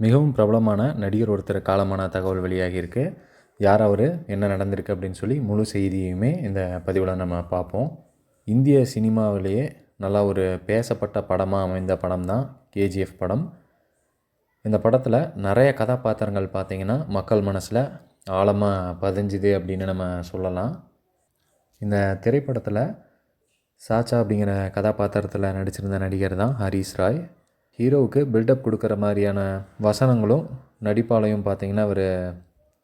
மிகவும் பிரபலமான நடிகர் ஒருத்தர் காலமான தகவல் வெளியாகியிருக்கு. யார் அவர்? என்ன நடந்திருக்கு? அப்படின்னு சொல்லி முழு செய்தியுமே இந்த பதிவில் நம்ம பார்ப்போம். இந்திய சினிமாவிலேயே நல்லா ஒரு பேசப்பட்ட படமாக அமைந்த படம் தான் கேஜிஎஃப் படம். இந்த படத்தில் நிறைய கதாபாத்திரங்கள் பார்த்திங்கன்னா மக்கள் மனசில் ஆழமாக பதிஞ்சுது அப்படின்னு நம்ம சொல்லலாம். இந்த திரைப்படத்தில் சாச்சா அப்படிங்கிற கதாபாத்திரத்தில் நடிச்சிருந்த நடிகர் தான் ஹரிஷ் ராய். ஹீரோவுக்கு பில்டப் கொடுக்குற மாதிரியான வசனங்களும் நடிப்பாலையும் பார்த்திங்கன்னா அவர்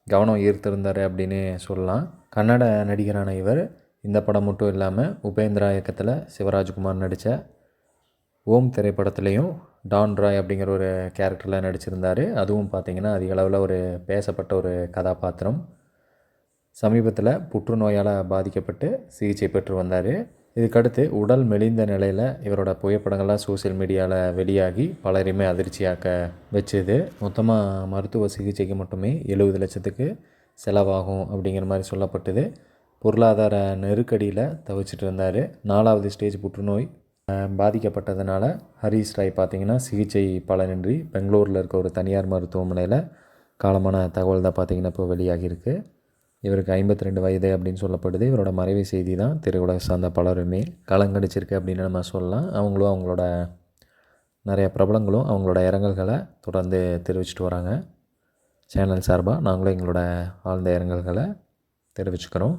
கவனம் ஈர்த்திருந்தார் அப்படின்னு சொல்லலாம். கன்னட நடிகரான இவர் இந்த படம் மட்டும் இல்லாமல் உபேந்திரா இயக்கத்தில் சிவராஜ்குமார் நடித்த ஓம் திரைப்படத்துலேயும் டான் ராய் அப்படிங்கிற ஒரு கேரக்டரில் நடிச்சிருந்தார். அதுவும் பார்த்திங்கன்னா அதிக அளவில் ஒரு பேசப்பட்ட ஒரு கதாபாத்திரம். சமீபத்தில் புற்றுநோயால் பாதிக்கப்பட்டு சிகிச்சை பெற்று வந்தார். இதுக்கடுத்து உடல் மெலிந்த நிலையில் இவரோட புகைப்படங்கள்லாம் சோசியல் மீடியாவில் வெளியாகி பலரையுமே அதிர்ச்சியாக்க வச்சுது. மொத்தமாக மருத்துவ சிகிச்சைக்கு மட்டுமே எழுபது லட்சத்துக்கு செலவாகும் அப்படிங்கிற மாதிரி சொல்லப்பட்டது. பொருளாதார நெருக்கடியில் தவிச்சிட்டு இருந்தார். நாலாவது ஸ்டேஜ் புற்றுநோய் பாதிக்கப்பட்டதுனால ஹரீஷ் ராய் பார்த்திங்கன்னா சிகிச்சை பலனின்றி பெங்களூரில் இருக்க ஒரு தனியார் மருத்துவமனையில் காலமான தகவல் தான் பார்த்திங்கன்னா இப்போ வெளியாகியிருக்கு. இவருக்கு ஐம்பத்தி ரெண்டு வயது அப்படின்னு சொல்லப்படுது. இவரோட மறைவு செய்தி தான் திரையுலக சார்ந்த பலருமே கலங்கடிச்சிருக்கு அப்படின்னு நம்ம சொல்லலாம். அவங்களும் அவங்களோட நிறைய பிரபலங்களும் அவங்களோட இரங்கல்களை தொடர்ந்து தெரிவிச்சிட்டு வராங்க. சேனல் சார்பாக நாங்களும் எங்களோட ஆழ்ந்த இரங்கல்களை தெரிவிச்சுக்கிறோம்.